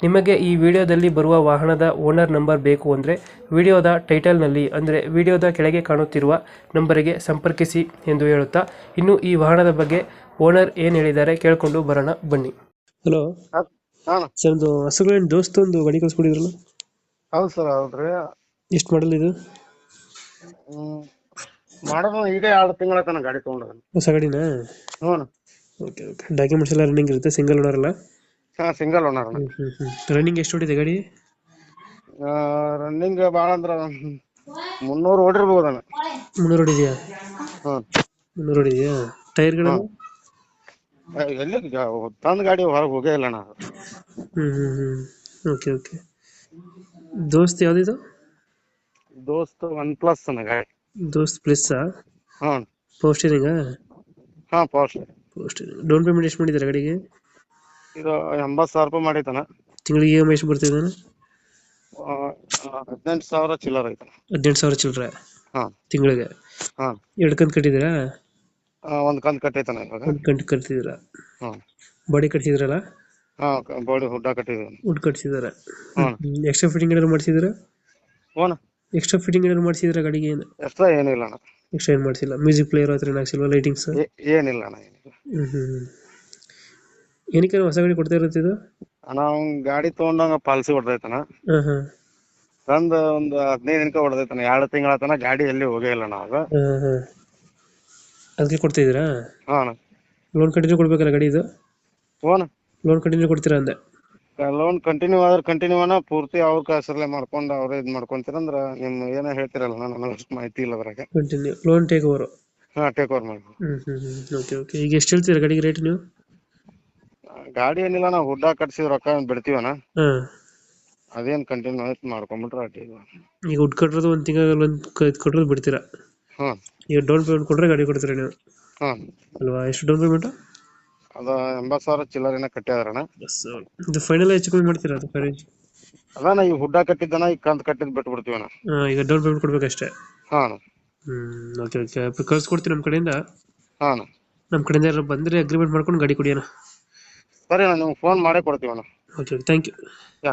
ನಿಮಗೆ ಈ ವಿಡಿಯೋದಲ್ಲಿ ಬರುವ ವಾಹನದ ಓನರ್ ನಂಬರ್ ಬೇಕು ಅಂದರೆ ವಿಡಿಯೋದ ಟೈಟಲ್ನಲ್ಲಿ ಅಂದರೆ ವಿಡಿಯೋದ ಕೆಳಗೆ ಕಾಣುತ್ತಿರುವ ನಂಬರಿಗೆ ಸಂಪರ್ಕಿಸಿ ಎಂದು ಹೇಳುತ್ತಾ ಇನ್ನು ಈ ವಾಹನದ ಬಗ್ಗೆ ಓನರ್ ಏನು ಹೇಳಿದ್ದಾರೆ ಕೇಳಿಕೊಂಡು ಬರೋಣ ಬನ್ನಿ. ಹಲೋ. ಹಾಂ ಸರ್ ಒಂದು ಹಸುಗಳೇನು ದೋಸ್ತ ಒಂದು ಗಾಡಿ ಕಳಿಸ್ಬಿಟ್ಟಿದ್ರಲ್ಲ ಹೌದು ಸರ್ ಹೌದ್ರಿ ಎಷ್ಟು ಮಾಡಲ್ ಇದು? ಮಾಡೋದು ಈಗ ಎರಡು ತಿಂಗಳ ತನಕ ಗಾಡಿ ತೊಗೊಂಡ್ರಿ ಹೊಸ ಗಾಡಿನಾ? ಹ್ಞೂ ಓಕೆ ಓಕೆ. ಡಾಕ್ಯುಮೆಂಟ್ಸ್ ಎಲ್ಲ ರನ್ನಿಂಗ್ ಇರುತ್ತೆ ಸಿಂಗಲ್ ಓನರ್ ಅಲ್ಲ? ಹಾಂ ಸಿಂಗಲ್ ಓನರ್ ರನ್ನಿಂಗ್ ಎಷ್ಟು ಹೊಡಿದೆ ಗಾಡಿ? ರನ್ನಿಂಗ್ ಭಾಳ ಅಂದ್ರೆ ಮುನ್ನೂರು ಓಡಿರ್ಬೋದು ಅಣ್ಣ. ಮುನ್ನೂರು ಹೊಡಿದೆಯಾ? ಹ್ಞೂ ಮುನ್ನೂರು ಹೊಡಿದೆಯಾ? ಟೈರ್ಗಳು ಎಲ್ಲಿ ತಂದ ಗಾಡಿ ಹೊರಗೆ ಹೋಗೇ ಇಲ್ಲ ಅಣ್ಣ. ಹ್ಞೂ ಹ್ಞೂ ಹ್ಞೂ ಓಕೆ ಓಕೆ ದೋಸ್ತ್ ಯಾವುದಿದು? ದೋಸ್ತ್ ಒನ್ ಪ್ಲಸ್ ಅನ್ನ ಗಾಡಿ. ದೋಸ್ತ್ ಪ್ಲಸ್ಸಾ? ಹ್ಞೂ ಪವರ್ ಸ್ಟೀರಿಂಗಾ ಹಾಂ post power steering down payment ಎಷ್ಟು ಮಾಡಿದ್ದಾರೆ ಗಾಡಿಗೆ? ಇದು ಎಂಬತ್ತು ಸಾವಿರ ರೂಪಾಯಿ ಮಾಡೈತನ ತಿಂಗಳಿಗೆ ಇ ಎಂ ಐ ಎಷ್ಟು ಬರ್ತಿದೆ ಹದಿನೆಂಟು ಸಾವಿರ ಚಿಲ್ಲರ್ ಐತನ ಹದಿನೆಂಟು ಸಾವಿರ ಚಿಲ್ಲರೆ? ಹಾ. ತಿಂಗಳಿಗೆ? ಹಾ. ಎರಡು ಕಂತು ಕಟ್ಟಿದ್ದೀರಾ? ಒಂದು ಕಂತು ಕಟ್ಟೈತನ ಇವಾಗ. ಒಂದು ಕಂತು ಕಟ್ತಿದ್ದೀರಾ? ಹ್ಞೂ ಬಾಡಿ ಕಟ್ಸಿದ್ರಲ್ಲ? ಹಾಂ ಬಾಡಿ ಹುಡ್ಡ ಕಟ್ಟಿದ್ದೀವಿ ವುಡ್ ಕಟ್ಸಿದ್ದಾರೆ ಹ್ಞೂ ಎಕ್ಸ್ಟ್ರಾ ಫಿಟ್ಟಿಂಗ್ ಏನಾದ್ರು ಮಾಡಿಸಿದ್ದೀರಾ? ಓನ ಎಕ್ಸ್ಟ್ರಾ ಫಿಟ್ಟಿಂಗ್ ಏನಾದ್ರು ಮಾಡಿಸಿದ್ರೆ ಗಾಡಿಗೆ ಏನು? ಎಕ್ಸ್ಟ್ರಾ ಏನಿಲ್ಲ ಅಣ್ಣ. ಎಕ್ಸ್ಟ್ರಾ ಏನು ಮಾಡಿಸಿಲ್ಲ? ಮ್ಯೂಸಿಕ್ ಪ್ಲೇಯರ್ ಹತ್ರ ಏನು ಹಾಕ್ಸಿಲ್ವಾ ಲೈಟಿಂಗ್ಸ್? ಏನಿಲ್ಲ ಅಣ್ಣ ಏನಿಲ್ಲ. ಹ್ಞೂ ಹ್ಞೂ ಏನಕ್ಕೆ ಹೊಸ ಗಾಡಿ ಕೊಡ್ತಾ ಇರುತ್ತೆ ಇದು? ಅಣ್ಣ ಗಾಡಿ ತಗೊಂಡಂಗ ಪಾಲಿಸಿ ಹೊಡ್ದೈತನ ಹಾಂ ಹಾಂ ತಂದ ಒಂದು ಹದಿನೈದು ದಿನಕ್ಕೆ ಹೊಡ್ದೈತನ ಎರಡು ತಿಂಗಳ ತನ ಗಾಡಿ ಎಲ್ಲಿ ಹೋಗೇ ಇಲ್ಲ ನಾವು ಅದು ಹಾಂ ಹಾಂ ಅದಕ್ಕೆ ಕೊಡ್ತಿದ್ದೀರಾ? ಹಾ ಅಣ್ಣ. ಲೋನ್ ಕಂಟಿನ್ಯೂ ಕೊಡ್ಬೇಕಲ್ಲ ಗಾಡಿ ಇದು? ಓನ ಲೋನ್ ಕಂಟಿನ್ಯೂ ಕೊಡ್ತೀರಾ ಅಂದೆ? ಲೋನ್ ಕಂಟಿನ್ಯೂ ಆದ್ರೆ ಕಂಟಿನ್ಯೂ ಅನ್ನ ಪೂರ್ತಿ ಅವ್ರ ಹೆಸರಲ್ಲೇ ಮಾಡ್ಕೊಂಡು ಅವ್ರೇ ಇದು ಮಾಡ್ಕೊಂತೀರಂದ್ರ ನಿಮ್ ಏನೋ ಹೇಳ್ತಿರಲ್ಲ ನನಗೆ ಅಷ್ಟು ಮಾಹಿತಿ ಇಲ್ಲ ಅದ್ರಾಗ. ಕಂಟಿನ್ಯೂ ಲೋನ್ ಟೇಕ್ ಓವರ್ ಹಾ ಟೇಕ್ ಓವರ್ ಮಾಡಿ ಹ್ಞೂ ಹ್ಞೂ ಹ್ಞೂ ಓಕೆ ಓಕೆ ಈಗ ಎಷ್ಟು ಹೇಳ್ತೀರಾ ಗಾಡಿಗೆ ರೇಟ್ ನೀವು? ಗಾಡಿ ಏನಿಲ್ಲ ನಾವು ಹುಡ್ಡ ಕಟ್ಸಿದ್ ರೊಕ್ಕ ಬಿಡ್ತೀವನ? ಹಾಂ. ಅದೇನ್ ಕಂಟಿನ್ಯೂ ಆಯ್ತು ಮಾಡ್ಕೊಂಬಿಟ್ರೆ ಇಲ್ಲ ಈಗ. ದುಡ್ಡು ಕಟ್ಟೋದು ಒಂದ್ ತಿಂಗಳ ಒಂದು ಇದು ಬಿಡ್ತೀರ? ಹ್ಮ್ ಈಗ ಡೌನ್ ಪೇಮೆಂಟ್ ಕೊಟ್ರೆ ಗಾಡಿ ಕೊಡ್ತೀರಾ ನೀವು? ಹ್ಮ್ ಅಲ್ವಾ? ಎಷ್ಟು ಡೌನ್ ಪೇಮೆಂಟ್ ಅದ ಎಂಬತ್ತು ಸಾವಿರ ಚಿಲ್ಲರೆನ ಕಟ್ಟಿದ್ರಣ ಇದು ಫೈನಲ್ ಹೆಚ್ಚು ಕಮ್ಮಿ ಮಾಡ್ತೀರಾ ಅದು ಫೈನಲ್ ಅದಾನ ಈ ಹುಡ್ಡ ಕಟ್ಟಿದ್ದನ ಈ ಕಂತ್ ಕಟ್ಟಿದ್ ಬಿಟ್ಟು ಬಿಡ್ತೀವಣ್ಣ ಈಗ ಡೌನ್ ಪೇಮೆಂಟ್ ಕೊಡ್ಬೇಕಷ್ಟೇ? ಹಾ ಹ್ಮ್ ಓಕೆ ಓಕೆ ಕಳ್ಸಿ ಕೊಡ್ತೀನಿ ನಮ್ಮ ಕಡೆಯಿಂದ. ಹಾ ನಮ್ಮ ಕಡೆಯಿಂದ ಯಾರು ಬಂದರೆ ಅಗ್ರಿಮೆಂಟ್ ಮಾಡ್ಕೊಂಡು ಗಾಡಿ ಕೊಡಿಯೋಣ. ಸರಿ ಅಣ್ಣ ನಿಮ್ಗೆ ಫೋನ್ ಮಾಡೇ ಕೊಡ್ತೀವಣ್ಣ ಅಣ್ಣ. Okay thank you yeah